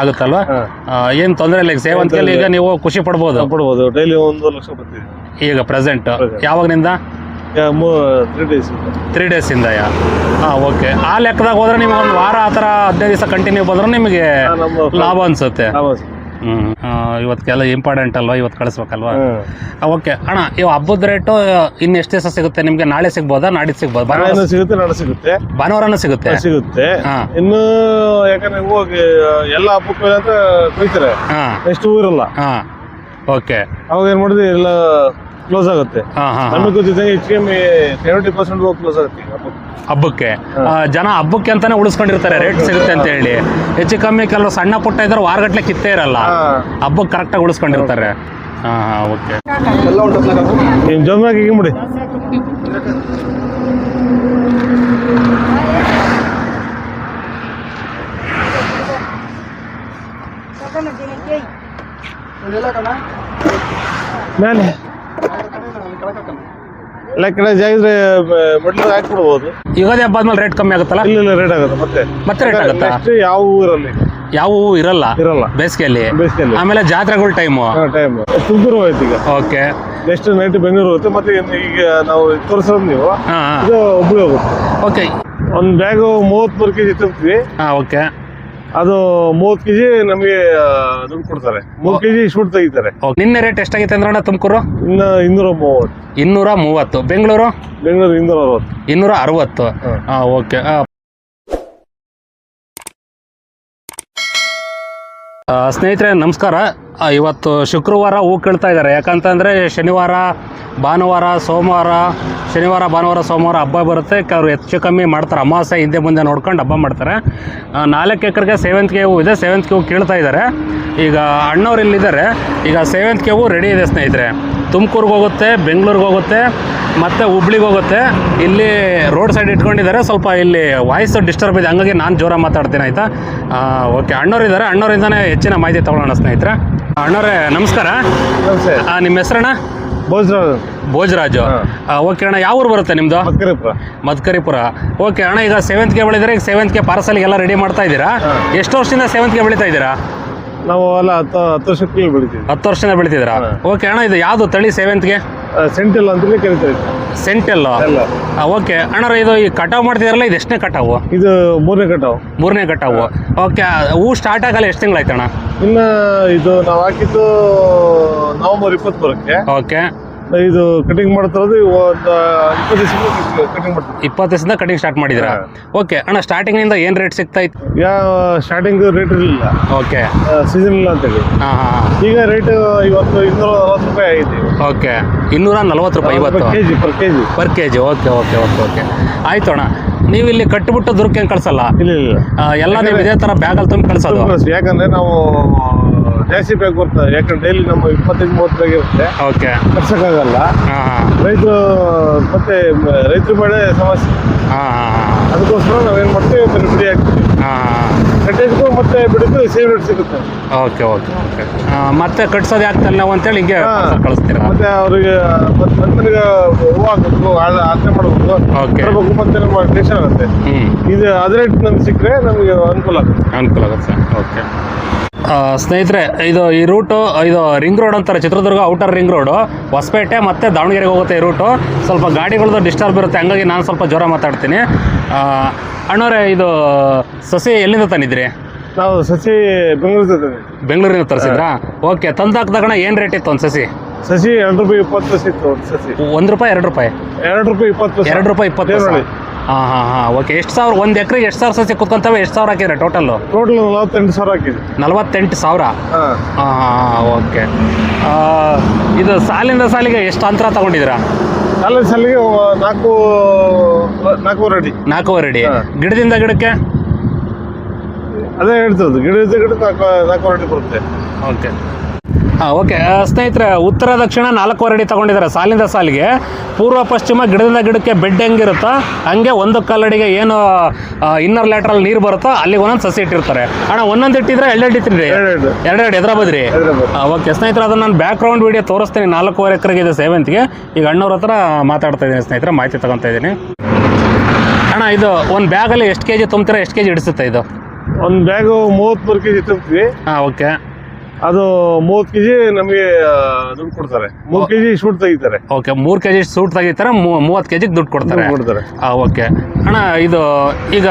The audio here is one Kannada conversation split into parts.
ಆಗುತ್ತಲ್ವಾ? ಏನು ತೊಂದರೆ ಇಲ್ಲ ಈಗ ಸೇವಂತಿಗೆಯಲ್ಲಿ ಈಗ ನೀವು ಖುಷಿ ಪಡ್ಬೋದು. ಕೊಡ್ಬೋದು ಡೈಲಿ ಒಂದು ಲಕ್ಷ ಈಗ ಪ್ರೆಸೆಂಟ್ ಯಾವಾಗಿನಿಂದ? ತ್ರೀ ಡೇಸ್ ತ್ರೀ ಡೇಸ್ ಇಂದ. ಹಾಂ ಓಕೆ ಆ ಲೆಕ್ಕದಾಗ ಹೋದ್ರೆ ನಿಮ್ಗೆ ಒಂದು ವಾರ ಆ ಥರ ಹದಿನೈದು ದಿವಸ ಕಂಟಿನ್ಯೂ ಬಂದ್ರೆ ನಿಮಗೆ ಲಾಭ ಅನ್ಸುತ್ತೆ. ಇವತ್ತಿಗೆಲ್ಲ ಇಂಪಾರ್ಟೆಂಟ್ ಅಲ್ವಾ ಇವತ್ತು ಕಳಿಸ್ಬೇಕಲ್ವಾ. ಓಕೆ. ಅಣ್ಣ ಇವ್ ಹಬ್ಬದ ರೇಟು ಇನ್ನು ಎಷ್ಟು ದಿವಸ ಸಿಗುತ್ತೆ ನಿಮಗೆ? ನಾಳೆ ಸಿಗ್ಬೋದಾ? ನಾಡಿದ್ದು ಸಿಗ್ಬೋದು? ಭಾನುವಾರ ಸಿಗುತ್ತೆ ನಾಳೆ ಸಿಗುತ್ತೆ. ಭಾನುವಾರನೂ ಸಿಗುತ್ತೆ? ಸಿಗುತ್ತೆ. ಹಾ. ಇನ್ನು ಯಾಕಂದ್ರೆ ಹೋಗಿ ಎಲ್ಲ ಹಬ್ಬಕ್ಕೂ ಅಂತ ಕೊಯ್ತಾರೆ. ಎಷ್ಟು ಊರಲ್ಲ. ಹಾಂ. ಓಕೆ. ಅವಾಗ ಏನ್ ಮಾಡಿದ್ವಿ ಎಲ್ಲ ಕ್ಲೋಸ್ ಆಗುತ್ತೆ. ನಮಗೆ ಗೊತ್ತಿದ್ದಂಗೆ ಹೆಚ್ಚು ಕಮ್ಮಿ ಸೆವೆಂಟಿ ಪರ್ಸೆಂಟ್ ಹೋಗಿ ಕ್ಲೋಸ್ ಆಗುತ್ತೆ ಈಗ ಹಬ್ಬಕ್ಕೆ. ಜನ ಹಬ್ಬಕ್ಕೆ ಅಂತಾನೆ ಉಳಿಸ್ಕೊಂಡಿರ್ತಾರೆ. ರೇಟ್ ಸಿಗುತ್ತೆ ಅಂತ ಹೇಳಿ. ಹೆಚ್ಚು ಕಮ್ಮಿ ಕೆಲವು ಸಣ್ಣ ಪುಟ್ಟ ಇದ್ರೆ ವಾರಗಟ್ಲೆ ಕಿತ್ತೇ ಇರಲ್ಲ. ಹಬ್ಬಕ್ಕೆ ಕರೆಕ್ಟಾಗಿ ಉಳಿಸ್ಕೊಂಡಿರ್ತಾರೆ. ಹಾಂ ಹಾಂ ಓಕೆ. ನಿಮ್ಮ ಮೇಲೆ ಎಲ್ಲ ಕಡೆ ಜಾಗಿದ್ರೆ ಮೆಟ್ಲು ಹಾಕ್ಬಿಡ್ಬೋದು. ಯುಗಾದಿ ಹಬ್ಬ ಆದ್ಮೇಲೆ ರೇಟ್ ಕಮ್ಮಿ ಆಗುತ್ತಲ್ಲ? ಇಲ್ಲ ಇಲ್ಲ ರೇಟ್ ಆಗುತ್ತೆ. ಮತ್ತೆ ಮತ್ತೆ ರೇಟ್ ಆಗುತ್ತಾ? ನೆಕ್ಸ್ಟ್ ಯಾವ ಊರಲ್ಲಿ? ಯಾವ ಹೂವು ಇರಲ್ಲ? ಇರಲ್ಲ. ಬೇಸಿಗೆಯಲ್ಲಿ. ಬೇಸಿಗೆಯಲ್ಲಿ. ಆಮೇಲೆ ಜಾತ್ರೆಗಳ ಟೈಮು ಟೈಮ್ ತುಮಕೂರು ಹೋಯ್ತು ಈಗ. ಓಕೆ ನೆಕ್ಸ್ಟ್ ನೈಟ್ ಬೆಂಗಳೂರು ಹೋಗುತ್ತೆ ಮತ್ತೆ ಈಗ ನಾವು ತೋರಿಸೋದು ನೀವು. ಹಾಂ ಇದು ಹುಬ್ಳಿ ಹೋಗುತ್ತೆ. ಓಕೆ ಒಂದು ಬ್ಯಾಗು ಮೂವತ್ಮೂರು ಕೆಜಿ ತುಂಬ್ತೀವಿ ಹಾಂ ಓಕೆ ಅದು ಮೂವತ್ತು ಕೆಜಿ ನಮಗೆ ದುಡ್ಡು ಕೊಡ್ತಾರೆ. ಮೂರು ಕೆಜಿ ಶೂಟ್ ತೆಗಿತಾರೆ. ನಿನ್ನೆ ರೇಟ್ ಎಷ್ಟಾಗಿತ್ತು ಅಂದ್ರೆ ಅಣ್ಣ ತುಮಕೂರು? ಇನ್ನು ಇನ್ನೂರ ಮೂವತ್ತು. ಇನ್ನೂರ ಮೂವತ್ತು. ಬೆಂಗಳೂರು? ಬೆಂಗಳೂರು ಇನ್ನೂರ ಅರವತ್ತು. ಇನ್ನೂರ ಅರವತ್ತು. ಹಾಂ. ಓಕೆ. ಸ್ನೇಹಿತರೆ ನಮಸ್ಕಾರ. ಇವತ್ತು ಶುಕ್ರವಾರ ಹೂ ಕೀಳ್ತಾ ಇದ್ದಾರೆ. ಯಾಕಂತಂದರೆ ಶನಿವಾರ, ಭಾನುವಾರ, ಸೋಮವಾರ, ಶನಿವಾರ, ಭಾನುವಾರ, ಸೋಮವಾರ ಹಬ್ಬ ಬರುತ್ತೆ. ಅವರು ಹೆಚ್ಚು ಕಮ್ಮಿ ಮಾಡ್ತಾರೆ. ಅಮಾವಾಸ್ಯೆ ಹಿಂದೆ ಮುಂದೆ ನೋಡ್ಕೊಂಡು ಹಬ್ಬ ಮಾಡ್ತಾರೆ. ನಾಲ್ಕು ಎಕರೆಗೆ ಸೇವಂತಿಗೆ ಹೂವು ಇದೆ. ಸೇವಂತಿಗೆ ಹೂವು ಕೀಳ್ತಾ ಇದ್ದಾರೆ. ಈಗ ಅಣ್ಣವ್ರು ಇಲ್ಲಿದ್ದಾರೆ. ಈಗ ಸೇವಂತಿಗೆ ಹೂವು ರೆಡಿ ಇದೆ ಸ್ನೇಹಿತರೆ. ತುಮಕೂರಿಗೆ ಹೋಗುತ್ತೆ, ಬೆಂಗಳೂರಿಗೆ ಹೋಗುತ್ತೆ, ಮತ್ತು ಹುಬ್ಳಿಗೆ ಹೋಗುತ್ತೆ. ಇಲ್ಲಿ ರೋಡ್ ಸೈಡ್ ಇಟ್ಕೊಂಡಿದ್ದಾರೆ. ಸ್ವಲ್ಪ ಇಲ್ಲಿ ವಾಯ್ಸ್ ಡಿಸ್ಟರ್ಬ್ ಇದೆ. ಹಂಗಾಗಿ ನಾನು ಜೋರಾಗಿ ಮಾತಾಡ್ತೀನಿ, ಆಯಿತಾ? ಓಕೆ ಅಣ್ಣವ್ರು ಇದ್ದಾರೆ. ಅಣ್ಣವರಿಂದನೇ ಹೆಚ್ಚಿನ ಮಾಹಿತಿ ತೊಗೊಳ್ಳೋಣ ಸ್ನೇಹಿತರೆ. ಅಣ್ಣವ್ರೆ ನಮಸ್ಕಾರ. ನಮಸ್ತೆ. ಆ, ನಿಮ್ಮ ಹೆಸರಣ್ಣ? ಭೋಜರಾಜ್. ಭೋಜರಾಜು. ಓಕೆ ಅಣ್ಣ ಯಾವ ಊರು ಬರುತ್ತೆ ನಿಮ್ದು? ಮತ್ಕರಿಪುರ ಮದ್ಕರಿಪುರ. ಓಕೆ ಅಣ್ಣ ಈಗ ಸೇವಂತಿಗೆ ಬೆಳಿದ್ರೆ ಈಗ ಸೇವಂತಿಗೆ ಪಾರ್ಸಲ್ಗೆಲ್ಲ ರೆಡಿ ಮಾಡ್ತಾ ಇದ್ದೀರಾ. ಎಷ್ಟು ವರ್ಷದಿಂದ ಸೇವಂತಿಗೆ ಬೆಳೀತಾ ಇದ್ದೀರಾ? ನಾವು ಅಲ್ಲ ಹತ್ತು ಹತ್ತು ವರ್ಷಕ್ಕೆ ಬೆಳಿತೀವಿ ಹತ್ತು ವರ್ಷದಿಂದ ಬೆಳಿತಿದ್ದೀರಾ ಓಕೆ ಅಣ್ಣ ಇದು ಯಾವುದು ತಳಿ ಸೇವೆಂತ್ಗೆ? ಸೆಂಟಲ್ ಅಂತಲೇ ಕರಿತೀವಿ ಸೆಂಟೆಲ್ ಎಲ್ಲ. ಓಕೆ ಅಣ್ಣರ ಇದು ಈ ಕಟಾವು ಮಾಡ್ತಿದಾರಲ್ಲ ಇದು ಎಷ್ಟನೇ ಕಟಾವು? ಇದು ಮೂರನೇ ಕಟಾವು. ಮೂರನೇ ಕಟಾವು. ಓಕೆ ಹೂ ಸ್ಟಾರ್ಟ್ ಆಗಲ್ಲ ಎಷ್ಟು ತಿಂಗಳಾಯ್ತು ಅಣ್ಣ ಇನ್ನ ಇದು ನಾವು ಹಾಕಿದ್ದು ನವೆಂಬರ್ ಇಪ್ಪತ್ಮೂರಕ್ಕೆ. ಓಕೆ ಇದು ಕಟಿಂಗ್ ಮಾಡ್ತಿರೋದು ಒಂದು ಇಪ್ಪತ್ತು ದಿವಸ ಕಟಿಂಗ್ ಮಾಡ್ತೀವಿ ಇಪ್ಪತ್ತು ದಿವಸದಿಂದ ಕಟಿಂಗ್ ಸ್ಟಾರ್ಟ್ ಮಾಡಿದ್ರೆ ಓಕೆ ಅಣ್ಣ ಸ್ಟಾರ್ಟಿಂಗಿಂದ ಏನು ರೇಟ್ ಸಿಗ್ತಾ ಇತ್ತು? ಯಾವ ಸ್ಟಾರ್ಟಿಂಗ್ ರೇಟ್ ಇರಲಿಲ್ಲ. ಓಕೆ ಸೀಸನ್ ಇಲ್ಲ ಅಂತೇಳಿ. ಹಾಂ ಹಾಂ ಈಗ ರೇಟ್ ಇವತ್ತು ಇನ್ನೂರ ನಲವತ್ತು ರೂಪಾಯಿ ಆಗಿದೆ. ಓಕೆ ಇನ್ನೂರ ನಲ್ವತ್ತು ರೂಪಾಯಿ ಇವತ್ತು. K G per K G per K G okay okay okay okay ಆಯ್ತು ಅಣ್ಣ ನೀವು ಇಲ್ಲಿ ಕಟ್ಟುಬಿಟ್ಟು ದುರ್ಗೆ ಕಳಿಸಲ್ಲ? ಇಲ್ಲ ಇಲ್ಲ ಎಲ್ಲ ನೀವು ಇದೇ ಥರ ಬ್ಯಾಗಲ್ಲಿ ತುಂಬಿ ಕಳ್ಸೋದು? ಯಾಕಂದ್ರೆ ನಾವು ಜಾಸ್ತಿ ಬ್ಯಾಗ್ ಬರ್ತದೆ ಯಾಕಂದ್ರೆ ಡೈಲಿ ನಮ್ಮ ಇಪ್ಪತ್ತೈದು ಮೂವತ್ತು ಬ್ಯಾಗ್ ಇರುತ್ತೆ. ಓಕೆ. ಕಟ್ಸೋಕ್ಕಾಗಲ್ಲ ರೈತರು ಮತ್ತೆ ರೈತರು ಬೆಳೆ ಸಮಸ್ಯೆ. ಅದಕ್ಕೋಸ್ಕರ ನಾವೇನು ಮಾಡ್ತೀವಿ ಬರೀ ಬಿಡಿ ಹಾಕ್ತೀವಿ. ಹಾಂ ಕಟ್ಟೇಜ್ಗೂ ಮತ್ತೆ ಬಿಡಿದ್ದು ಸೇಮ್ ರೇಟ್ ಸಿಗುತ್ತೆ. Okay okay okay. ಮತ್ತೆ ಕಟ್ಸೋದು ಯಾಕ್ತಲ್ಲ ನಾವು ಅಂತೇಳಿ ಹಿಂಗೆ ಕಳಿಸ್ತೀರ? ಮತ್ತೆ ಅವರಿಗೆ ಮತ್ತೆ ನನಗೆ ಹೂವು ಹಾಕಬೇಕು ಆಚರಣೆ ಮಾಡಬೇಕು. ಓಕೆ. ತರಬೇಕು ಮತ್ತೆ ನಮ್ಮ ಟೆನ್ಷನ್ ಆಗುತ್ತೆ. ಇದು ಅದೇ ರೇಟ್ ನಮ್ಗೆ ಸಿಕ್ಕರೆ ನಮಗೆ ಅನುಕೂಲ ಆಗುತ್ತೆ. ಅನುಕೂಲ ಆಗುತ್ತೆ ಓಕೆ. ಸ್ನೇಹಿತರೆ ಇದು ಈ ರೂಟು ಇದು ರಿಂಗ್ ರೋಡ್ ಅಂತಾರೆ Chitradurga outer ring road. Hosapete ಮತ್ತು ದಾವಣಗೆರೆಗೆ ಹೋಗುತ್ತೆ ಈ ರೂಟು. ಸ್ವಲ್ಪ ಗಾಡಿಗಳದ್ದು ಡಿಸ್ಟರ್ಬ್ ಇರುತ್ತೆ ಹಂಗಾಗಿ ನಾನು ಸ್ವಲ್ಪ ಜ್ವರ ಮಾತಾಡ್ತೀನಿ. ಅಣ್ಣವ್ರೆ ಇದು ಸಸಿ ಎಲ್ಲಿಂದ ತಂದಿದ್ರಿ ನಾವು ಸಸಿ ಬೆಂಗಳೂರಿಂದ. ಬೆಂಗಳೂರಿಂದ ತರಿಸಿದ್ರಾ? ಓಕೆ ತಂದಾಕ್ದಾಗಣ ಏನು ರೇಟ್ ಇತ್ತು ಒಂದು ಸಸಿ? ಸಸಿ ಎರಡು ರೂಪಾಯಿ ಇಪ್ಪತ್ತು ಪೈಸೆ ಇತ್ತು ಒಂದು ಸಸಿ. ಒಂದು ರೂಪಾಯಿ ಎರಡು ರೂಪಾಯಿ? ಎರಡು ರೂಪಾಯಿ ಇಪ್ಪತ್ತು ಎರಡು ರೂಪಾಯಿ ಇಪ್ಪತ್ತು. ಹಾಂ ಹಾಂ ಹಾಂ. ಓಕೆ ಎಷ್ಟು ಸಾವಿರ? ಒಂದು ಎಕರೆ ಎಷ್ಟು ಸಾವಿರ ಸಸಿ ಕುತ್ಕೊಂತವೆ? ಎಷ್ಟು ಸಾವಿರ ಹಾಕಿದ್ರೆ ಟೋಟಲ್ಲು ಟೋಟಲ್ ನಲವತ್ತೆಂಟು ಸಾವಿರ ಹಾಕಿದೆ ನಲವತ್ತೆಂಟು ಸಾವಿರ? ಹಾಂ. ಹಾಂ ಹಾಂ ಓಕೆ ಇದು ಸಾಲಿಂದ ಸಾಲಿಗೆ ಎಷ್ಟು ಅಂತರ ತಗೊಂಡಿದ್ದೀರಾ? ಸಾಲಿನ ಸಾಲಿಗೆ ನಾಲ್ಕು ನಾಲ್ಕೂವರೆ ಅಡಿ. ನಾಲ್ಕೂವರೆ ಅಡಿ. ಗಿಡದಿಂದ ಗಿಡಕ್ಕೆ? ಅದೇ ಹೇಳ್ತದ್ದು ಗಿಡದಿಂದ ಗಿಡ ನಾಲ್ಕು ನಾಲ್ಕೂವರೆ ಅಡಿ ಬರುತ್ತೆ. ಓಕೆ ಹಾಂ ಓಕೆ ಸ್ನೇಹಿತರೆ ಉತ್ತರ ದಕ್ಷಿಣ ನಾಲ್ಕೂವರೆ ಅಡಿ ತಗೊಂಡಿದ್ದಾರೆ ಸಾಲಿಂದ ಸಾಲಿಗೆ. ಪೂರ್ವ ಪಶ್ಚಿಮ ಗಿಡದಿಂದ ಗಿಡಕ್ಕೆ ಬೆಡ್ ಹೆಂಗಿರುತ್ತೋ ಹಂಗೆ ಒಂದು ಕಲ್ಲಡಿಗೆ ಏನು ಇನ್ನರ್ ಲ್ಯಾಟ್ರಲ್ಲಿ ನೀರು ಬರುತ್ತೋ ಅಲ್ಲಿಗೆ ಒಂದೊಂದು ಸಸಿ ಇಟ್ಟಿರ್ತಾರೆ. ಅಣ್ಣ ಒಂದೊಂದು ಇಟ್ಟಿದ್ರೆ ಎರಡೆರಡು ಇಟ್ಟಿರಿ ಎರಡು ಎರಡೆರಡು ಎದ್ರ ಬದ್ರಿ. ಓಕೆ ಸ್ನೇಹಿತರೆ ಅದನ್ನು ನಾನು ಬ್ಯಾಕ್ ಗ್ರೌಂಡ್ ವಿಡಿಯೋ ತೋರಿಸ್ತೀನಿ. ನಾಲ್ಕೂವರೆ ಎಕರೆಗೆ ಇದೆ ಸೇವಂತಿಗೆ ಈಗ ಅಣ್ಣವ್ರ ಹತ್ರ ಮಾತಾಡ್ತಾ ಇದ್ದೀನಿ ಸ್ನೇಹಿತರೆ ಮಾಹಿತಿ ತಗೊತಾ ಇದ್ದೀನಿ. ಅಣ್ಣ ಇದು ಒಂದು ಬ್ಯಾಗಲ್ಲಿ ಎಷ್ಟು ಕೆ ಜಿ ತುಂಬ್ತೀರಾ? ಎಷ್ಟು ಕೆ ಜಿ ಹಿಡಿಸುತ್ತೆ ಇದು? ಒಂದು ಬ್ಯಾಗು ಮೂವತ್ತ್ಮೂರು ಕೆ ಜಿ ತುಂಬ್ತೀವಿ. ಹಾಂ ಓಕೆ ಅದು ಮೂವತ್ತು ಕೆ ಜಿ ನಮಗೆ ದುಡ್ಡು ಕೊಡ್ತಾರೆ. ಮೂರು ಕೆ ಜಿ ಶೂಟ್ ತೆಗಿತಾರೆ. ಓಕೆ ಮೂರು ಕೆ ಜಿ ಸೂಟ್ ತೆಗಿತಾರೆ ಮೂವತ್ತು ಕೆ ಜಿಗೆ ದುಡ್ಡು ಕೊಡ್ತಾರೆ. ಕೊಡ್ತಾರೆ ಓಕೆ. ಅಣ್ಣ ಇದು ಈಗ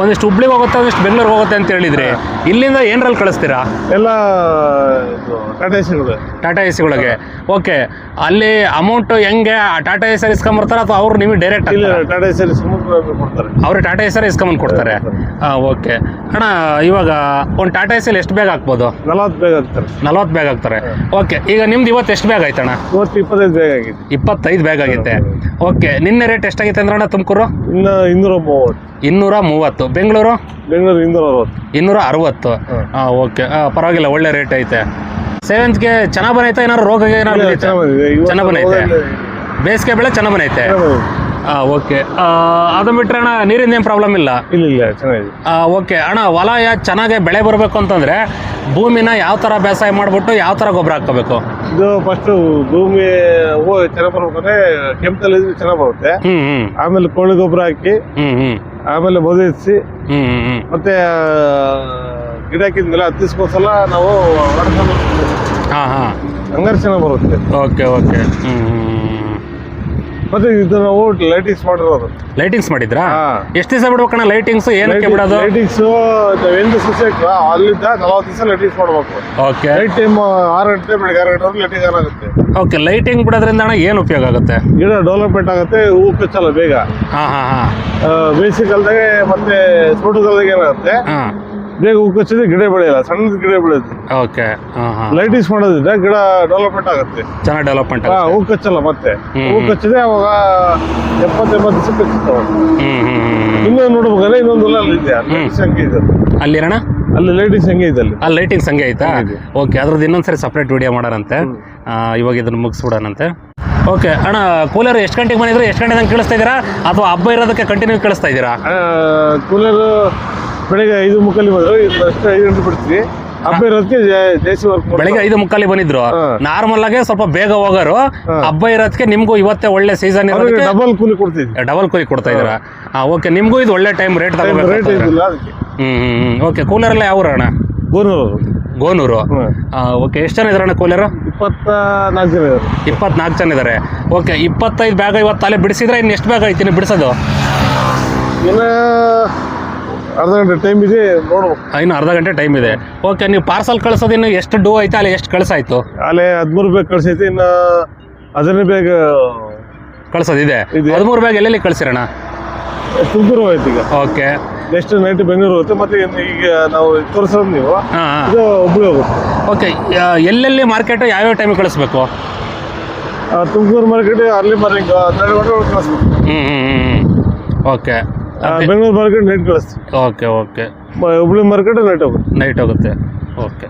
ಒಂದಿಷ್ಟು ಹುಬ್ಳಿ ಹೋಗುತ್ತೆ ಒಂದಿಷ್ಟು ಬೆಂಗಳೂರಿಗೆ ಹೋಗುತ್ತೆ ಅಂತ ಹೇಳಿದ್ರೆ ಇಲ್ಲಿಂದ ಏನರಲ್ಲಿ ಕಳಿಸ್ತೀರಾ? ಎಲ್ಲ ಟಾಟಾ ಎಸಿಗಳು ಟಾಟಾ ಎ ಸಿಗಳಿಗೆ ಓಕೆ ಅಲ್ಲಿ ಅಮೌಂಟ್ ಹೆಂಗೆ? ಆ ಟಾಟಾ ಎಸ್ ಆರ್ ಇಸ್ಕೊಂಬರ್ತಾರ ಅಥವಾ ಅವ್ರು ನಿಮಗೆ ಡೈರೆಕ್ಟ್ ಇಲ್ಲ ಟಾಟಾ ಎಸಿ ಸಮುದ್ರ ಕೊಡ್ತಾರೆ. ಅವ್ರು ಟಾಟಾ ಎಸ್ ಆರ್ ಇಸ್ಕೊಂಬಂದು ಕೊಡ್ತಾರೆ. ಹಾಂ ಓಕೆ ಅಣ್ಣ ಇವಾಗ ಒಂದು ಟಾಟಾ ಎಸ್ ಎಷ್ಟು ಬ್ಯಾಗ್ ಹಾಕ್ಬೋದು? ನಲವತ್ತು ಬ್ಯಾಗ್ ಹಾಕ್ತಾರೆ. ನಲವತ್ತು ಬ್ಯಾಗ್ ಹಾಕ್ತಾರೆ. ಓಕೆ ಈಗ ನಿಮ್ದು ಇವತ್ತು ಎಷ್ಟು ಬ್ಯಾಗ್ ಆಯ್ತಣ್ಣ? ಇವತ್ತು ಇಪ್ಪತ್ತೈದು ಬ್ಯಾಗ್ ಆಗಿದೆ. ಇಪ್ಪತ್ತೈದು ಬ್ಯಾಗ್ ಆಗೈತೆ ಓಕೆ ನಿನ್ನೆ ರೇಟ್ ಎಷ್ಟಾಗಿತ್ತು ಅಂದ್ರೆ ಅಣ್ಣ ತುಮಕೂರು? ಇನ್ನು ಇನ್ನೂರ ಮೂವತ್ತು. ಇನ್ನೂರ ಮೂವತ್ತು. ಬೆಂಗಳೂರು? ಬೆಂಗಳೂರು ಇನ್ನೂರ ಅರವತ್ತು. ಇನ್ನೂರ ಅರವತ್ತು. ಹಾಂ. ಓಕೆ. ಪರವಾಗಿಲ್ಲ ಒಳ್ಳೆ ರೇಟ್ ಐತೆ. ಸೇವಂತಿಗೆ ಚೆನ್ನಾಗಿ ಬಂದೈತೆ? ಏನಾದ್ರು ರೋಗ ಏನಾದ್ರು ಚೆನ್ನಾಗಿ ಬಂದೈತೆ? ಬೇಸಿಗೆ ಬೆಳೆ ಚೆನ್ನಾಗಿ ಬಂದೈತೆ. ಹಾಂ ಓಕೆ. ಅದು ಬಿಟ್ರೆ ಅಣ್ಣ ನೀರಿಂದ ಏನು ಪ್ರಾಬ್ಲಮ್ ಇಲ್ಲ? ಇಲ್ಲ ಇಲ್ಲ ಚೆನ್ನಾಗಿದೆ. ಓಕೆ. ಅಣ್ಣ ಹೊಲ ಯಾ ಚೆನ್ನಾಗಿ ಬೆಳೆ ಬರಬೇಕು ಅಂತಂದರೆ ಭೂಮಿನ ಯಾವ ಥರ ಬೇಸಾಯ ಮಾಡಿಬಿಟ್ಟು ಯಾವ ಥರ ಗೊಬ್ಬರ ಹಾಕ್ಕೋಬೇಕು? ಇದು ಫಸ್ಟ್ ಭೂಮಿ ಚೆನ್ನಾಗಿ ಬರ್ಬೇಕಂದ್ರೆ ಕೆಂಪಲ್ಲಿ ಇದ್ರೆ ಚೆನ್ನಾಗಿ ಬರುತ್ತೆ. ಹ್ಞೂ ಹ್ಞೂ ಆಮೇಲೆ ಕೋಳಿ ಗೊಬ್ಬರ ಹಾಕಿ ಹ್ಞೂ ಹ್ಞೂ ಆಮೇಲೆ ಬದಿಸಿ ಮತ್ತೆ ಗಿಡ ಹಾಕಿದ್ಮೇಲೆ ಹತ್ತಿಸ್ಕೋಸಲ ನಾವು ಹೊಡ್ಕೊಂಡು ಹಾಂ ಹಾಂ. ಹಂಗಾರೆ ಬರುತ್ತೆ. Okay okay. ಹ್ಞೂ ಮತ್ತೆ ಇದು ನಾವು ಲೈಟಿಂಗ್ಸ್ ಮಾಡಿರೋದು. ಲೈಟಿಂಗ್ಸ್ ಮಾಡಿದ್ರಾ? ಹಾ. ಎಷ್ಟು ದಿವಸ ಬಿಡ್ಬೇಕಣ್ಣ ಲೈಟಿಂಗ್ಸ್ ಏನಕ್ಕೆ ಬಿಡೋದು? ಲೈಟಿಂಗ್ಸ್ ಎಂದು ಸಸಿ ಹಾಕ್ತೀವ ಅಲ್ಲಿಂದ ನಲವತ್ತು ದಿವಸ ಲೈಟಿಂಗ್ಸ್ ಮಾಡ್ಬೇಕು. ಓಕೆ ನೈಟ್ ಟೈಮ್ ಆರು ಗಂಟೆ ಬೆಳಗ್ಗೆ ಆರು ಗಂಟೆ ಲೈಟಿಂಗ್ ಆನ್ ಆಗುತ್ತೆ. ಓಕೆ ಲೈಟಿಂಗ್ ಬಿಡೋದ್ರಿಂದ ಅಣ್ಣ ಏನು ಉಪಯೋಗ ಆಗುತ್ತೆ? ಗಿಡ ಡೆವಲಪ್ಮೆಂಟ್ ಆಗುತ್ತೆ ಹೂ ಕಚ್ಚಲ್ಲ ಬೇಗ. ಹಾಂ ಹಾಂ ಹಾಂ. ಬೇಸಿಗೆಲ್ದಾಗೆ ಮತ್ತೆ ಸ್ಫೋಟದಲ್ದಾಗ ಏನಾಗುತ್ತೆ? ಹಾಂ. ಬೇಗ ಹೂ ಕಚ್ಚಿದ್ರೆ ಗಿಡ ಬೆಳೆಯಲ್ಲ ಸಣ್ಣದ ಗಿಡ ಬೆಳೆಯುತ್ತೆ ಓಕೆ ಲೈಟಿಂಗ್ಸ್ ಮಾಡೋದ್ರಿಂದ ಗಿಡ ಡೆವಲಪ್ಮೆಂಟ್ ಆಗುತ್ತೆ. ಚೆನ್ನಾಗಿ ಡೆವಲಪ್ಮೆಂಟ್ ಹಾ, ಹೂ ಕಚ್ಚಲ್ಲ ಮತ್ತೆ. ಹೂ ಕಚ್ಚಿದ್ರೆ ಅವಾಗ ಎಪ್ಪತ್ತೆಂಬತ್ತು ದಿವಸ ಕಚ್ಚುತ್ತವ ಇನ್ನೊಂದು ನೋಡ್ಬೇಕಂದ್ರೆ ಇನ್ನೊಂದು ಅಲ್ಲಿ ಇದೆ. ಹಂಗೆ ಇದೆ. ಅಲ್ಲಿರಣ್ಣ ಅಲ್ಲಿ ಲೈಟಿಂಗ್ಸ್ ಹಂಗೆ ಇದೆ ಅಲ್ಲಿ. ಅಲ್ಲಿ ಲೈಟಿಂಗ್ಸ್ ಹಂಗೆ ಐತಾ ಓಕೆ ಅದ್ರದ್ದು ಇನ್ನೊಂದ್ಸರಿ ಸಪ್ರೇಟ್ ವಿಡಿಯೋ ಮಾಡೋರಂತೆ ಇವಾಗ ಇದನ್ನು ಮುಗಿಸ್ಬಿಡೋಣಂತೆ. ಓಕೆ ಅಣ್ಣ ಕೂಲರ್ ಎಷ್ಟು ಗಂಟೆಗೆ ಬಂದಿದ್ರೆ? ಎಷ್ಟು ಗಂಟೆ ತನಕ ಕೇಳಿಸ್ತಾ ಇದ್ದೀರಾ? ಅಥವಾ ಹಬ್ಬ ಇರೋದಕ್ಕೆ ಕಂಟಿನ್ಯೂ ಕೇಳಿಸ್ತಾ ಇದ್ದೀರಾ? ಕೂಲರ್ ಬೆಳಿಗ್ಗೆ ಐದು ಮುಕ್ಕಲ್ಲಿ ಬಂದ್ರು ಅಷ್ಟೇ ಐದು ಗಂಟೆ ಬಿಡ್ತೀವಿ. ಹಬ್ಬ ಇರೋದಕ್ಕೆ ಜೇಸಿ ವರ್ಕ್ ಬೆಳಿಗ್ಗೆ ಐದು ಮುಕ್ಕಾಲಿ ಬಂದಿದ್ರು. ನಾರ್ಮಲ್ ಆಗಿ ಸ್ವಲ್ಪ ಬೇಗ ಹೋಗೋರು. ಹಬ್ಬ ಇರೋದಕ್ಕೆ ನಿಮ್ಗೂ ಇವತ್ತೇ ಒಳ್ಳೆ ಸೀಸನ್ ಇರೋದಕ್ಕೆ ಡಬಲ್ ಕೂಲಿ ಕೊಡ್ತಿದ್ವಿ. ಡಬಲ್ ಕೂಲಿ ಕೊಡ್ತಾ ಇದ್ರ ಹಾಂ ಓಕೆ ನಿಮ್ಗೂ ಇದು ಒಳ್ಳೆ ಟೈಮ್ ರೇಟ್ ರೇಟ್ ತಗೋಬೇಕು ಇದಿಲ್ಲ ಅದಕ್ಕೆ. ಹ್ಞೂ ಹ್ಞೂ ಓಕೆ ಕೂಲರ್ ಎಲ್ಲ ಯಾವ ಅಣ್ಣ? ಗೋನೂರು. ಗೋನೂರು. ಓಕೆ ಎಷ್ಟು ಜನ ಇದಾರಣ್ಣ ಕೂಲರು ಇಪ್ಪತ್ತ ನಾಲ್ಕು ಜನ ಇದ್ದಾರೆ ಇಪ್ಪತ್ನಾಲ್ಕು ಜನ ಇದ್ದಾರೆ ಓಕೆ ಇಪ್ಪತ್ತೈದು ಬ್ಯಾಗ್ ಇವತ್ತು ತಲೆ ಬಿಡಿಸಿದ್ರೆ ಇನ್ನು ಎಷ್ಟು ಬ್ಯಾಗ್ ಐತಿ ಬಿಡಿಸೋದು? ಇನ್ನ ಅರ್ಧ ಗಂಟೆ ಟೈಮ್ ಇದೆ ನೋಡ್ಬೇಕು ಇನ್ನು ಅರ್ಧ ಗಂಟೆ ಟೈಮ್ ಇದೆ. ಓಕೆ ನೀವು ಪಾರ್ಸಲ್ ಕಳ್ಸೋದು ಇನ್ನು ಎಷ್ಟು ಡೂ ಐತೆ ಅಲ್ಲಿ ಎಷ್ಟು ಕಳ್ಸಾಯ್ತು? ಅಲ್ಲೇ ಹದಿಮೂರು ಬೇಗ ಕಳ್ಸೈತಿ ಇನ್ನು ಹದಿನೈದು ಬೇಗ ಕಳ್ಸೋದಿದೆ ಇದೆ. ಹದಿಮೂರು ಬ್ಯಾಗ್ ಎಲ್ಲೆಲ್ಲಿ ಕಳ್ಸಿರೋಣ? ತುಮಕೂರು ಹೋಯ್ತು ಈಗ. ಓಕೆ ನೆಕ್ಸ್ಟ್ ನೈಟ್ ಬೆಂಗಳೂರು ಹೋಗುತ್ತೆ ಮತ್ತೆ ಇನ್ನು ಈಗ ನಾವು ತೋರಿಸೋದು ನೀವು. ಹಾಂ ಹಾಂ. ಇದು ಹುಬ್ಳಿ ಹೋಗುತ್ತೆ. ಓಕೆ ಎಲ್ಲೆಲ್ಲಿ ಮಾರ್ಕೆಟ್ ಯಾವ್ಯಾವ ಟೈಮಿಗೆ ಕಳಿಸ್ಬೇಕು? ಆ, ತುಮಕೂರು ಮಾರ್ಕೆಟ್ ಅರ್ಲಿ ಮಾರ್ನಿಂಗ್ ಹನ್ನೆರಡು ಗಂಟೆ ಒಳಗೆ ಕಳಿಸ್ಬೇಕು ಹ್ಞೂ ಹ್ಞೂ ಹ್ಞೂ ಓಕೆ ಬೆಂಗಳೂರು ಮಾರ್ಕೆಟ್ ನೈಟ್ ಕಳಿಸ್ತೀವಿ okay okay. Hubli market night ಹೋಗುತ್ತೆ. ನೈಟ್ ಹೋಗುತ್ತೆ. ಓಕೆ.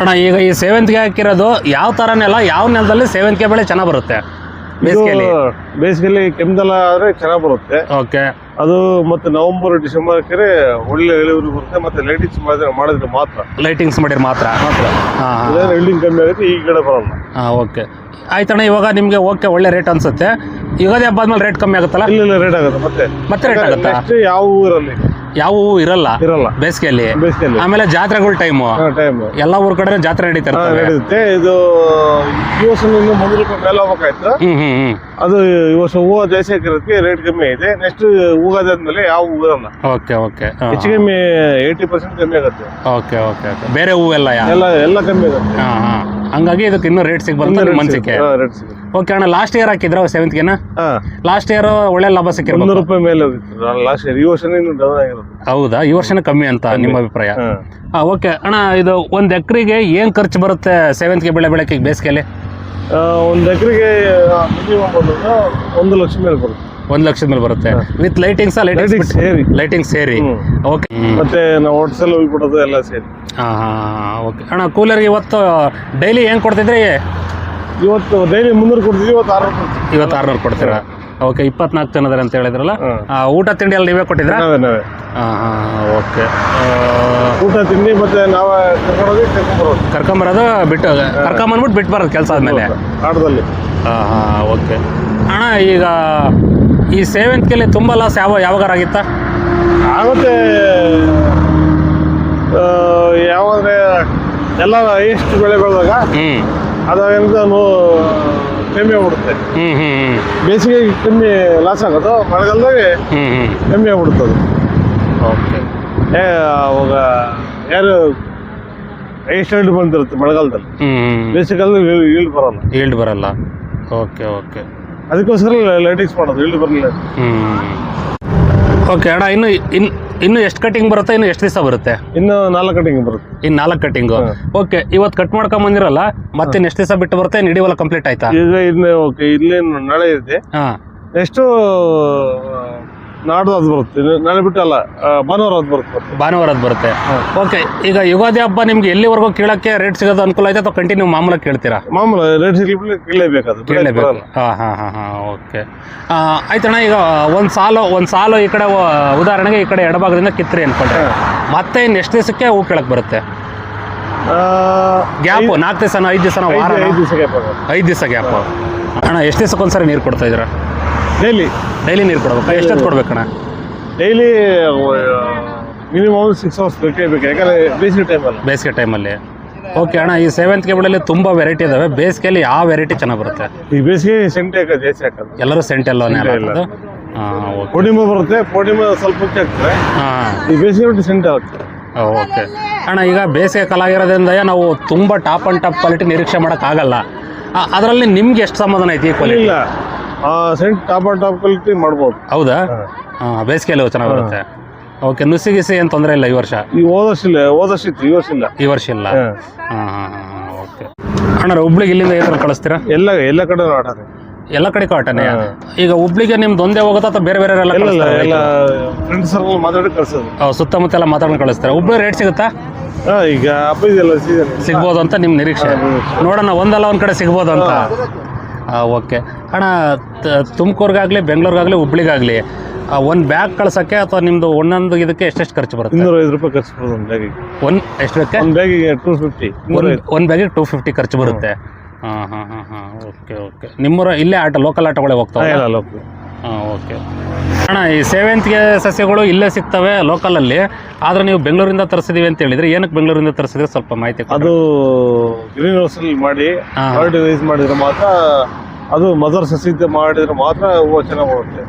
ಅಣ್ಣ ಈಗ ಈ ಸೇವಂತಿಗೆ ಹಾಕಿರೋದು ಯಾವ ಥರ ನೆಲ ಯಾವ ನೆಲದಲ್ಲಿ ಸೇವಂತಿಗೆ ಬೆಳೆ ಚೆನ್ನಾಗಿ ಬರುತ್ತೆ? ಬೇಸಿಗೆಯಲ್ಲಿ. ಬೇಸಿಗೆಯಲ್ಲಿ ಕೆಮ್ದಲ ಆದರೆ ಚೆನ್ನಾಗಿ ಬರುತ್ತೆ. ಓಕೆ. ಅದು ಮತ್ತೆ ನವೆಂಬರ್ ಡಿಸೆಂಬರ್ ಕರೆ ಒಳ್ಳೆ ಇಳುವರಿ ಬರುತ್ತೆ. ಮತ್ತೆ ಲೈಟಿಂಗ್ಸ್ ಮಾಡಿದ್ರೆ ಮಾಡಿದ್ರೆ ಮಾತ್ರ. ಲೈಟಿಂಗ್ಸ್ ಮಾಡಿದ್ರೆ ಮಾತ್ರ. ಮಾತ್ರ. ಕಮ್ಮಿ ಆಗುತ್ತೆ ಈ ಗಿಡ ಬರಲ್ಲ. ಹಾಂ ಓಕೆ ಆಯ್ತಣ್ಣ ಇವಾಗ ನಿಮಗೆ ಓಕೆ ಒಳ್ಳೆ ರೇಟ್ ಅನ್ಸುತ್ತೆ. ಯುಗಾದಿ ಹಬ್ಬ ಆದ್ಮೇಲೆ ರೇಟ್ ಕಮ್ಮಿ ಆಗುತ್ತಲ್ಲ? ಇಲ್ಲ ಇಲ್ಲ ರೇಟ್ ಆಗುತ್ತೆ. ಮತ್ತೆ ಮತ್ತೆ ರೇಟ್ ಆಗುತ್ತೆ? ಯಾವ ಊರಲ್ಲಿ? ಯಾವ ಹೂವು ಇರಲ್ಲ ಇರಲ್ಲ. ಬೇಸಿಗೆಯಲ್ಲಿ. ಬೇಸಿಗೆಯಲ್ಲಿ. ಆಮೇಲೆ ಜಾತ್ರೆಗಳ ಟೈಮು ಟೈಮ್ ಎಲ್ಲ ಊರ್ ಕಡೆ ಜಾತ್ರೆ ನಡೀತಾ ಇರ್ತವೆ ನಡೆಯುತ್ತೆ ಇದು ಈ ವರ್ಷ ಇನ್ನು ಮುನ್ನೂರು ರೂಪಾಯಿ ಮೇಲೆ ಹೋಗ್ಬೇಕಾಯ್ತು. ಹ್ಮ್ ಹ್ಮ್ ಹ್ಮ್. ಅದು ಈ ವರ್ಷ ಹೂವು ಜಾಸ್ತಿ ಹಾಕಿರೋದಕ್ಕೆ ರೇಟ್ ಕಮ್ಮಿ ಐತೆ. ನೆಕ್ಸ್ಟ್ ಹೂಗಾದ ಆದ್ಮೇಲೆ ಯಾವ ಹೂ ಇರಲ್ಲ. Okay okay. ಹೆಚ್ಚು ಕಮ್ಮಿ ಏಯ್ಟಿ ಪರ್ಸೆಂಟ್ ಕಮ್ಮಿ ಆಗುತ್ತೆ. Okay okay okay. ಬೇರೆ ಹೂವೆಲ್ಲ ಯಾ? ಎಲ್ಲ ಎಲ್ಲ ಕಮ್ಮಿ ಆಗುತ್ತೆ. ಹಾಂ ಹಾಂ. ಹಂಗಾಗಿ ಇದಕ್ಕೆ ಇನ್ನೂ ರೇಟ್ ಸಿಗ್ಬಂತ ನಿಮ್ಮ ಮನ್ಸಿಗೆ ರೇಟ್ ಸಿಗುತ್ತೆ ಓಕೆ ಅಣ್ಣ ಲಾಸ್ಟ್ ಇಯರ್ ಹಾಕಿದ್ರ ಸೆವೆಂತ್ಗೆನ ಹಾ. ಲಾಸ್ಟ್ ಇಯರ್ ಒಳ್ಳೆ ಲಾಭ ಮುನ್ನೂರು ಸಿಕ್ಕಿರ್ಬೋದು ರೂಪಾಯಿ ಮೇಲೆ ಹೋಗಿತ್ತು. ಲಾಸ್ಟ್ ಇಯರ್ ಈ ವರ್ಷ ಇನ್ನು ಡೌನ್ ಆಗಿರೋದು. ಹೌದಾ? ಈ ವರ್ಷನ ಕಮ್ಮಿ ಅಂತ ನಿಮ್ಮ ಅಭಿಪ್ರಾಯ. ಹಾ. ಹಾಂ ಓಕೆ ಅಣ್ಣ ಇದು ಒಂದು ಎಕರೆಗೆ ಏನು ಖರ್ಚು ಬರುತ್ತೆ ಸೇವಂತಿಗೆ ಬೆಳೆ ಬೆಳಕಿಗೆ ಬೇಸಿಗೆಯಲ್ಲಿ ಆ, ಒಂದ್ ಎಕರೆಗೆ ಮಿನಿಮಮ್ ಒಂದು ಲಕ್ಷ ಮೇಲೆ ಬರುತ್ತೆ. ಒಂದು ಲಕ್ಷದ ಮೇಲೆ ಬರುತ್ತೆ. ವಿತ್ ಲೈಟಿಂಗ್ಸ್ ಲೈಟಿಂಗ್ಸ್ ಸೇರಿ. ಲೈಟಿಂಗ್ ಸೇರಿ. ಓಕೆ ಮತ್ತೆ ನಾವು ಹೋಟ್ಸಲ್ ಎಲ್ಲ ಸೇರಿ. ಹಾಂ ಹಾಂ ಓಕೆ ಅಣ್ಣ ಕೂಲರ್ಗೆ ಇವತ್ತು ಡೈಲಿ ಏನು ಕೊಡ್ತಿದ್ರಿ? ಇವತ್ತು ಡೈಲಿ ಮುನ್ನೂರು ಕೊಡ್ತೀವಿ ಇವತ್ತು ಆರು ಕೊಡ್ತೀವಿ ಇವತ್ತು ಆರ್ನೂರು ಕೊಡ್ತೀರಾ? ಓಕೆ ಇಪ್ಪತ್ನಾಲ್ಕು ಜನ ಇದಾರೆ ಅಂತ ಹೇಳಿದ್ರಲ್ಲ? ಊಟ ತಿಂಡಿ ಎಲ್ಲ ನೀವೇ ಕೊಟ್ಟಿದ್ರಾ ನಾವೇ ಹಾಂ ಹಾಂ ಓಕೆ ಊಟ ತಿಂಡಿ ಮತ್ತೆ ನಾವೇ ಕರ್ಕೊಂಡೋಗಿ ಕರ್ಕೊಂಡ್ಬರೋದು ಕರ್ಕೊಂಬರೋದು ಬಿಟ್ಟು ಕರ್ಕೊಂಬಂದ್ಬಿಟ್ಟು ಬಿಟ್ಟು ಬರೋದು ಕೆಲಸ ಆದಮೇಲೆ. ಆಟದಲ್ಲಿ ಹಾಂ ಹಾಂ ಓಕೆ ಅಣ್ಣ ಈಗ ಈ ಸೇವಂತಿಗೆಯಲ್ಲಿ ತುಂಬ ಲಾಸ್ ಯಾವ ಯಾವಾಗಾರ ಆಗಿತ್ತಾ? ಆಗುತ್ತೆ. ಯಾವಾಗ ಎಲ್ಲ ಈಸ್ಟ್ ಬೆಳೆ ಬೆಳೆದಾಗ ಅದಾಗಿಂದ ಕಮ್ಮಿ ಆಗ್ಬಿಡುತ್ತೆ. ಹ್ಞೂ ಬೇಸಿಗೆ ಕಮ್ಮಿ ಲಾಸ್ ಆಗೋದು ಮಳೆಗಾಲದಾಗೆ ಹ್ಞೂ ಹ್ಞೂ ಕಮ್ಮಿ ಆಗ್ಬಿಡುತ್ತದು ಓಕೆ ಏ ಅವಾಗ ಯಾರು ಎಷ್ಟು ಬಂದಿರುತ್ತೆ ಮಳೆಗಾಲದಲ್ಲಿ. ಬೇಸಿಗೆ ಬೇಸಿಗೆಗಾಲದಲ್ಲಿ ಈಲ್ಡ್ ಬರಲ್ಲ ಈಲ್ಡ್ ಬರಲ್ಲ ಓಕೆ ಓಕೆ ಅದಕ್ಕೋಸ್ಕರ ಲೈಟಿಂಗ್ಸ್ ಮಾಡೋದು ಇಳಿದು ಬರಲಿಲ್ಲ. ಓಕೆ ಅಣ್ಣ ಇನ್ನು ಇನ್ನು ಇನ್ನು ಎಷ್ಟು ಕಟಿಂಗ್ ಬರುತ್ತೆ? ಇನ್ನು ಎಷ್ಟು ದಿವಸ ಬರುತ್ತೆ? ಇನ್ನು ನಾಲ್ಕು ಕಟಿಂಗ್ ಬರುತ್ತೆ. ಇನ್ನು ನಾಲ್ಕು ಕಟಿಂಗ್ ಓಕೆ ಇವತ್ತು ಕಟ್ ಮಾಡ್ಕೊಂಡ್ ಬಂದಿರಲ್ಲ ಮತ್ತೆ ಎಷ್ಟು ದಿವಸ ಬಿಟ್ಟು ಬರುತ್ತೆ ಇಡೀವಲ್ಲ ಕಂಪ್ಲೀಟ್ ಆಯ್ತಾ? ಈಗ ಇನ್ನು ಓಕೆ ಇಲ್ಲೇನು ನಾಳೆ ಇದೆ. ಹಾಂ. ನೆಕ್ಸ್ಟು ನಾಡ್ದು ಅದು ಬರುತ್ತೆ. ನಾಳೆ ಬಿಟ್ಟು ಅಲ್ಲ ಭಾನುವಾರ ಅದು ಬರುತ್ತೆ. ಭಾನುವಾರ ಬರುತ್ತೆ. ಓಕೆ ಈಗ ಯುಗಾದಿ ಹಬ್ಬ ನಿಮ್ಗೆ ಎಲ್ಲಿವರೆಗೂ ಕೇಳಕ್ಕೆ ರೇಟ್ ಸಿಗೋದು ಅನುಕೂಲ ಆಯ್ತಾ ಅಥವಾ ಕಂಟಿನ್ಯೂ ಮಾಮೂಲಾಗಿ ಕೇಳ್ತೀರಾ? ಮಾಮೂಲ ರೇಟ್ ಸಿಗ್ಲಿಕ್ಕೆ ಕೇಳಲೇಬೇಕು. ಹಾಂ ಹಾಂ ಹಾಂ ಹಾಂ ಓಕೆ ಆಯ್ತಣ್ಣ ಈಗ ಒಂದು ಸಾಲು ಒಂದು ಸಾಲು ಈ ಕಡೆ ಉದಾಹರಣೆಗೆ ಈ ಕಡೆ ಎಡಭಾಗದಿಂದ ಕಿತ್ರಿ ಅನ್ಕೊಂಡ್ರೆ ಮತ್ತೆ ಇನ್ನು ಎಷ್ಟು ದಿವಸಕ್ಕೆ ಹೂ ಕೇಳಕ್ಕೆ ಬರುತ್ತೆ? ಗ್ಯಾಪು ನಾಲ್ಕು ದಿವಸನ ಐದು ದಿವಸನ ವಾರ ಐದು ದಿವಸ ಐದು ದಿವಸ ಗ್ಯಾಪ್. ಅಣ್ಣ ಎಷ್ಟು ದಿವಸಕ್ಕೆ ಒಂದ್ಸರಿ ನೀರು ಕೊಡ್ತಾ ಇದ್ದೀರಾ? ಡೈಲಿ ಡೈಲಿ ನೀರು ಕೊಡ್ಬೇಕು? ಎಷ್ಟೊತ್ತು ಕೊಡ್ಬೇಕಣ್ಣ? ಡೈಲಿ ಮಿನಿಮಮ್ ಸಿಕ್ಸ್ ಅವರ್ಸ್ ಬೇಕೇ ಬೇಕು. ಯಾಕಂದರೆ ಬೇಸಿಗೆ ಟೈಮಲ್ಲಿ ಬೇಸಿಗೆ ಟೈಮಲ್ಲಿ ಓಕೆ ಅಣ್ಣ ಈ ಸೆವೆಂತ್ ಕೇಬಲಲ್ಲಿ ತುಂಬ ವೆರೈಟಿ ಇದಾವೆ. ಬೇಸಿಗೆಯಲ್ಲಿ ಯಾವ ವೆರೈಟಿ ಚೆನ್ನಾಗಿ ಬರುತ್ತೆ? ಈ ಬೇಸಿಗೆ ಸೆಂಟೆ ಹಾಕೋದು ಜಾಸ್ತಿ ಹಾಕೋದು. ಎಲ್ಲರೂ ಸೆಂಟ್ ಎಲ್ಲೋನೇ. ಹಾಕೋದು? ಹಾಂ ಓಕೆ ಪೂರ್ಣಿಮೆ ಬರುತ್ತೆ ಪೂರ್ಣಿಮೆ ಸ್ವಲ್ಪ ಹಾಕ್ತಾರೆ ಹಾಂ. ಈ ಬೇಸಿಗೆ ಬಿಟ್ಟು ಸೆಂಟೆ ಹಾಕ್ತಾರೆ ಓಕೆ ಅಣ್ಣ ಈಗ ಬೇಸಿಗೆ ಕಾಲ ಆಗಿರೋದ್ರಿಂದ ನಾವು ತುಂಬ ಟಾಪ್ ಆ್ಯಂಡ್ ಟಾಪ್ ಕ್ವಾಲಿಟಿ ನಿರೀಕ್ಷೆ ಮಾಡೋಕ್ಕಾಗಲ್ಲ ಅದರಲ್ಲಿ ನಿಮ್ಗೆ ಎಷ್ಟು ಸಮಾಧಾನ ಐತಿ ಈ ಕ್ವಾಲಿಟಿ ಇಲ್ಲ. Cent top and top quality ಮಾಡ್ಬೋದು. ಹೌದಾ? ಹಾಂ. ಬೇಸಿಗೆಯಲ್ಲಿ ಚೆನ್ನಾಗಿ ಬರುತ್ತೆ. ಓಕೆ ನುಸಿ ಗಿಸಿ ಏನು ತೊಂದರೆ ಇಲ್ಲ ಈ ವರ್ಷ? ಈ ಹೋದ ವರ್ಷ ಇಲ್ಲ ಹೋದ ವರ್ಷ ಇತ್ತು ಈ ವರ್ಷ ಇಲ್ಲ. ಈ ವರ್ಷ ಇಲ್ಲ? ಹಾ. ಹಾಂ ಓಕೆ. ಅಣ್ಣ ಹುಬ್ಳಿಗೆ ಇಲ್ಲಿಂದ ಏನಾದ್ರು ಕಳಿಸ್ತೀರಾ? ಎಲ್ಲ ಎಲ್ಲ ಕಡೆ ಆಟಾರೆ ಎಲ್ಲ ಕಡೆ ಕಾಟನೆ? ಈಗ ಹುಬ್ಳಿಗೆ ನಿಮ್ದು ಒಂದೇ ಹೋಗುತ್ತಾ ಅಥವಾ ಬೇರೆ ಬೇರೆ ಎಲ್ಲ ಫ್ರೆಂಡ್ಸ್ ಸರ್ಕಲ್ ಮಾತಾಡಿ ಕಳ್ಸೋದು. ಸುತ್ತಮುತ್ತ ಎಲ್ಲ ಮಾತಾಡಿ ಕಳಿಸ್ತಾರೆ? ಹುಬ್ಳಿ ರೇಟ್ ಸಿಗುತ್ತಾ? ಈಗ ಸಿಗ್ಬೋದು ಅಂತ ನಿಮ್ಮ ನಿರೀಕ್ಷೆ. ನೋಡೋಣ ಒಂದಲ್ಲ ಒಂದ್ ಕಡೆ ಸಿಗ್ಬೋದು ಅಂತ. ಓಕೆ. ಅಣ್ಣ ತುಮಕೂರಿಗಾಗಲಿ ಬೆಂಗಳೂರಿಗಾಗಲಿ ಹುಬ್ಳಿಗಾಗಲಿ ಒಂದು ಬ್ಯಾಗ್ ಕಳ್ಸೋಕ್ಕೆ ಅಥವಾ ನಿಮ್ಮದು ಒಂದೊಂದು ಇದಕ್ಕೆ ಎಷ್ಟೆಷ್ಟು ಖರ್ಚು ಬರುತ್ತೆ? ಇನ್ನೂರ ಐದು ರೂಪಾಯಿ ಖರ್ಚು ಬರುತ್ತೆ ಒಂದು ಬ್ಯಾಗಿಗೆ ಒಂದು ಎಷ್ಟು ಬೇಕು ಒಂದು ಬ್ಯಾಗಿಗೆ ಟೂ ಫಿಫ್ಟಿ ಒಂದು ಬ್ಯಾಗಿಗೆ ಟೂ ಫಿಫ್ಟಿ ಖರ್ಚು ಬರುತ್ತೆ. ಹಾಂ ಹಾಂ ಹಾಂ ಹಾಂ ಓಕೆ ಓಕೆ. ನಿಮ್ಮೂರ ಇಲ್ಲೇ ಆಟ ಲೋಕಲ್ ಆಟೋಗಳೇ ಹೋಗ್ತಾವೆ? ಇಲ್ಲ ಹಾಂ ಓಕೆ. ಅಣ್ಣ ಈ ಸೇವಂತಿಗೆ ಸಸ್ಯಗಳು ಇಲ್ಲೇ ಸಿಗ್ತವೆ ಲೋಕಲಲ್ಲಿ ಆದರೆ ನೀವು ಬೆಂಗಳೂರಿಂದ ತರಿಸಿದೀವಿ ಅಂತ ಹೇಳಿದ್ರೆ ಏನಕ್ಕೆ ಬೆಂಗಳೂರಿಂದ ತರಿಸಿದ್ರೆ ಸ್ವಲ್ಪ ಮಾಹಿತಿ. ಅದು ಗ್ರೀನ್ ಹೌಸ್ ಅಲ್ಲಿ ಮಾಡಿ. ಫರ್ಟಿಲೈಸ್ ಮಾಡಿದ್ರೆ ಮಾತ್ರ ಅದು ಮದರ್ ಸಸಿತ ಮಾಡಿದ್ರೆ ಮಾತ್ರ ಹೂವು ಚೆನ್ನಾಗಿ ಬರುತ್ತೆ.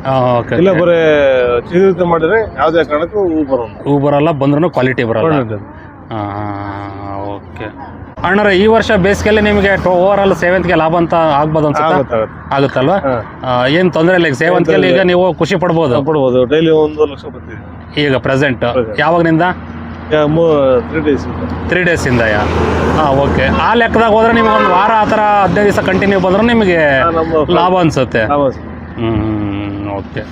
ಇಲ್ಲ ಬರೀ ಚಿಗುರಿತ ಮಾಡಿದ್ರೆ ಯಾವುದೇ ಕಾರಣಕ್ಕೂ ಹೂ ಬರೋಲ್ಲ. ಹೂ ಬರಲ್ಲ ಬಂದ್ರೂ ಕ್ವಾಲಿಟಿ ಬರಲ್ಲ. ಓಕೆ ಅಣ್ಣರ ಈ ವರ್ಷ ಬೇಸಿಗೆಯಲ್ಲಿ ನಿಮಗೆ ಓವರ್ ಆಲ್ ಸೇವಂತಿಗೆ ಲಾಭ ಅಂತ ಆಗ್ಬೋದು ಆಗುತ್ತೆ ಆಗುತ್ತಲ್ವಾ. ಏನು ತೊಂದರೆ ಇಲ್ಲ ಈಗ ಸೇವಂತಿಗೆ ಈಗ ನೀವು ಖುಷಿ ಪಡ್ಬೋದು? ಪಡ್ಬೋದು. ಡೈಲಿ ಒಂದು ಲಕ್ಷ ಬರ್ತೀವಿ ಈಗ ಪ್ರೆಸೆಂಟ್ ಯಾವಾಗಿನಿಂದ? ತ್ರೀ ಡೇಸ್ ತ್ರೀ ಡೇಸಿಂದ ಹಾಂ ಓಕೆ ಆ ಲೆಕ್ಕದಾಗ ಹೋದ್ರೆ ನಿಮ್ಗೆ ಒಂದು ವಾರ ಆ ಥರ ಹದಿನೈದು ದಿವಸ ಕಂಟಿನ್ಯೂ ಬಂದ್ರೆ ನಿಮಗೆ ಲಾಭ ಅನ್ಸುತ್ತೆ. ಹ್ಞೂ ಓಕೆ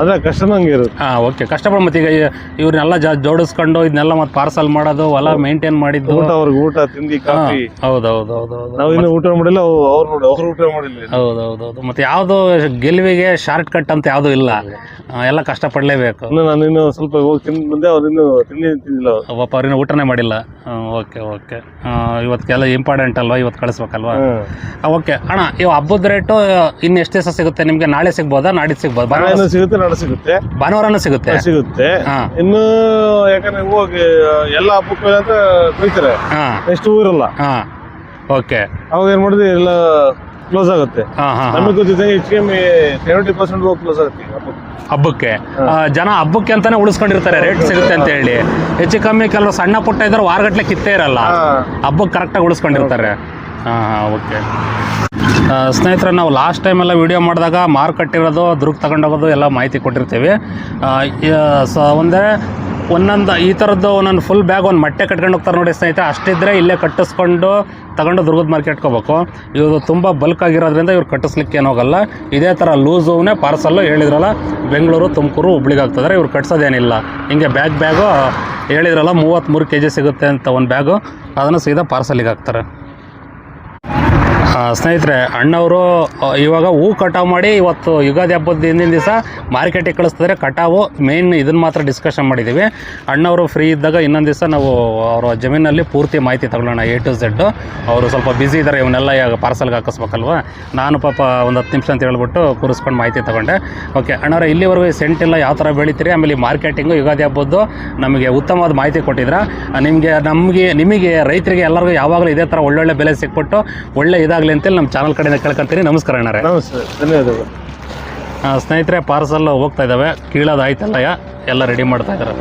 ಅದೇ ಕಷ್ಟ ಇರೋದು ಇರುತ್ತೆ. ಹಾಂ ಓಕೆ ಕಷ್ಟಪಡ ಮತ್ತೆ ಈಗ ಇವ್ರನ್ನೆಲ್ಲ ಜಾ ಜೋಡಿಸ್ಕೊಂಡು ಇದನ್ನೆಲ್ಲ ಮತ್ತೆ ಪಾರ್ಸಲ್ ಮಾಡೋದು ಹೊಲ ಮೇಂಟೈನ್ ಮಾಡಿದ್ದು. ಊಟ ಅವ್ರಿಗೆ ಊಟ ತಿಂಡಿ ಕಾಫಿ. ಹೌದು ಹೌದು ಹೌದು ಹೌದು ನಾವು ಇನ್ನು ಊಟ ಮಾಡಿಲ್ಲ ಅವ್- ಅವ್ರು ನೋಡಿ ಅವ್ರು ಊಟ ಮಾಡಿಲ್ಲ ಹೌದು ಹೌದು ಹೌದು ಮತ್ತೆ ಯಾವುದು ಗೆಲುವಿಗೆ ಶಾರ್ಟ್ ಕಟ್ ಅಂತ ಯಾವುದು ಇಲ್ಲ. ಆ, ಎಲ್ಲ ಕಷ್ಟಪಡಲೇಬೇಕು. ಇನ್ನು ನಾನು ಇನ್ನು ಸ್ವಲ್ಪ ಹೋಗಿ ತಿಂದು ಮುಂದೆ ಅವ್ರು ಇನ್ನು ತಿಂಡಿ ತಿಂದಿಲ್ಲ ಅವ್ರು. ಅವ್ರಿನ ಊಟನೇ ಮಾಡಿಲ್ಲ. ಓಕೆ ಓಕೆ ಇವತ್ತಿಗೆಲ್ಲ ಇಂಪಾರ್ಟೆಂಟ್ ಅಲ್ವಾ? ಇವತ್ತು ಕಳಿಸ್ಬೇಕಲ್ವಾ? ಹ್ಮ್. ಓಕೆ ಅಣ್ಣ ಇವು ಹಬ್ಬದ ರೇಟು ಇನ್ನು ಎಷ್ಟು ದಿವಸ ಸಿಗುತ್ತೆ? ನಿಮಗೆ ನಾಳೆ ಸಿಗ್ಬೋದಾ? ನಾಡಿದ್ದು ಸಿಗ್ಬೋದು? ನಾಳೆನೂ ಸಿಗುತ್ತೆ ನಾಳೆ ಸಿಗುತ್ತೆ. ಭಾನುವಾರನೂ ಸಿಗುತ್ತೆ? ಸಿಗುತ್ತೆ. ಹಾಂ. ಇನ್ನು ಯಾಕಂದ್ರೆ ಹೋಗಿ ಎಲ್ಲ ಹಬ್ಬಕ್ಕೆ ಅಂತ ಕೊಯ್ತಾರೆ. ಹಾಂ. ನೆಕ್ಸ್ಟ್ ಊರಲ್ಲ. ಹಾಂ. ಓಕೆ. ಅವಾಗ ಏನ್ ಮಾಡಿದ್ವಿ ಎಲ್ಲ ಕ್ಲೋಸ್ ಆಗುತ್ತೆ. ಹಾ ಹಾ ನಮಗೆ ಗೊತ್ತಿದ್ದಂಗೆ ಹೆಚ್ಚು ಕಮ್ಮಿ ಸೆವೆಂಟಿ ಪರ್ಸೆಂಟ್ ಹೋಗಿ ಕ್ಲೋಸ್ ಆಗುತ್ತೆ ಈಗ ಹಬ್ಬಕ್ಕೆ. ಹಬ್ಬಕ್ಕೆ? ಆ, ಜನ ಹಬ್ಬಕ್ಕೆ ಅಂತಾನೆ ಉಳಿಸ್ಕೊಂಡಿರ್ತಾರೆ ರೇಟ್ ಸಿಗುತ್ತೆ ಅಂತ ಹೇಳಿ. ಹೆಚ್ಚು ಕಮ್ಮಿ ಕೆಲವು ಸಣ್ಣ ಪುಟ್ಟ ಇದ್ರೆ ವಾರಗಟ್ಲೆ ಕಿತ್ತೇ ಇರಲ್ಲ. ಹಾ. ಹಬ್ಬಕ್ಕೆ ಕರೆಕ್ಟಾಗಿ ಉಳಿಸ್ಕೊಂಡಿರ್ತಾರೆ. ಹಾಂ ಹಾಂ, ಓಕೆ. ಸ್ನೇಹಿತರೆ, ನಾವು ಲಾಸ್ಟ್ ಟೈಮೆಲ್ಲ ವೀಡಿಯೋ ಮಾಡಿದಾಗ ಮಾರುಕಟ್ಟಿರೋದು ದುರ್ಗ್ ತಗೊಂಡೋಗೋದು ಎಲ್ಲ ಮಾಹಿತಿ ಕೊಟ್ಟಿರ್ತೀವಿ. ಸ, ಒಂದೇ, ಒಂದೊಂದು, ಈ ಥರದ್ದು ಒಂದೊಂದು ಫುಲ್ ಬ್ಯಾಗ್ ಒಂದು ಮೊಟ್ಟೆ ಕಟ್ಕೊಂಡು ಹೋಗ್ತಾರೆ ನೋಡಿ ಸ್ನೇಹಿತರೆ. ಅಷ್ಟಿದ್ರೆ ಇಲ್ಲೇ ಕಟ್ಟಿಸ್ಕೊಂಡು ತಗೊಂಡು ದುರ್ಗದ ಮಾರ್ಕೆಟ್ಗೆ ಹೋಗ್ಬೇಕು. ಇವರು ತುಂಬ ಬಲ್ಕ್ ಆಗಿರೋದ್ರಿಂದ ಇವ್ರು ಕಟ್ಟಿಸ್ಲಿಕ್ಕೆ ಏನು ಹೋಗಲ್ಲ ಇದೇ ಥರ ಲೂಸುನೇ ಪಾರ್ಸಲ್ಲು ಹೇಳಿದ್ರಲ್ಲ, ಬೆಂಗಳೂರು, ತುಮಕೂರು ಹುಬ್ಳಿಗೆ ಆಗ್ತದ್ರೆ ಇವ್ರು ಕಟ್ಸೋದೇನಿಲ್ಲ. ಹಿಂಗೆ ಬ್ಯಾಗ್ ಬ್ಯಾಗು ಹೇಳಿದ್ರಲ್ಲ ಮೂವತ್ತ್ಮೂರು ಕೆ ಜಿ ಸಿಗುತ್ತೆ ಅಂತ ಒಂದು ಬ್ಯಾಗು ಅದನ್ನು ಸೀದಾ ಪಾರ್ಸಲಿಗೆ ಹಾಕ್ತಾರೆ. ಸ್ನೇಹಿತರೆ, ಅಣ್ಣವರು ಇವಾಗ ಹೂ ಕಟಾವು ಮಾಡಿ ಇವತ್ತು ಯುಗಾದಿ ಹಬ್ಬದ ಹಿಂದಿನ ದಿವಸ ಮಾರ್ಕೆಟಿಗೆ ಕಳಿಸ್ತಿದ್ರೆ. ಕಟಾವು ಮೇನ್ ಇದನ್ನು ಮಾತ್ರ ಡಿಸ್ಕಷನ್ ಮಾಡಿದ್ದೀವಿ ಅಣ್ಣವರು ಫ್ರೀ ಇದ್ದಾಗ ಇನ್ನೊಂದು ದಿವಸ ನಾವು ಅವರ ಜಮೀನಲ್ಲಿ ಪೂರ್ತಿ ಮಾಹಿತಿ ತಗೊಳ್ಳೋಣ ಎ ಟು ಝೆಡ್ ಅವರು ಸ್ವಲ್ಪ ಬ್ಯುಸಿ ಇದ್ದಾರೆ ಇವನ್ನೆಲ್ಲ ಈಗ ಪಾರ್ಸಲ್ಗೆ ಹಾಕಿಸ್ಬೇಕಲ್ವ? ನಾನು ಪಾಪ ಒಂದು ಹತ್ತು ನಿಮಿಷ ಅಂತ ಹೇಳ್ಬಿಟ್ಟು ಕೂರಿಸ್ಕೊಂಡು ಮಾಹಿತಿ ತಗೊಂಡೆ. ಓಕೆ ಅಣ್ಣವ್ರ, ಇಲ್ಲಿವರೆಗೂ ಸೆಂಟೆಲ್ಲ ಯಾವ ಥರ ಬೆಳಿತೀರಿ? ಆಮೇಲೆ ಮಾರ್ಕೆಟಿಂಗು ಯುಗಾದಿ ಹಬ್ಬದ್ದು ನಮಗೆ ಉತ್ತಮವಾದ ಮಾಹಿತಿ ಕೊಟ್ಟಿದ್ರೆ ನಿಮಗೆ, ನಮಗೆ, ನಿಮಗೆ, ರೈತರಿಗೆ ಎಲ್ಲರಿಗೂ ಯಾವಾಗಲೂ ಇದೇ ಥರ ಒಳ್ಳೊಳ್ಳೆ ಬೆಲೆ ಸಿಕ್ಬಿಟ್ಟು ಒಳ್ಳೆ ಆಗಲಿ ಅಂತೇಳಿ ನಮ್ಮ ಚಾನಲ್ ಕಡೆಯಿಂದ ಕೇಳ್ಕೊಂತೀನಿ. ನಮಸ್ಕಾರ ಅಣ್ಣರೇ. ಧನ್ಯವಾದಗಳು. ಸ್ನೇಹಿತರೆ ಪಾರ್ಸಲ್ ಹೋಗ್ತಾ ಇದ್ದಾವೆ ಕೀಳೋದಾಯ್ತಲ್ಲಯ್ಯ ಎಲ್ಲ ರೆಡಿ ಮಾಡ್ತಾ ಇದ್ದಾರೆ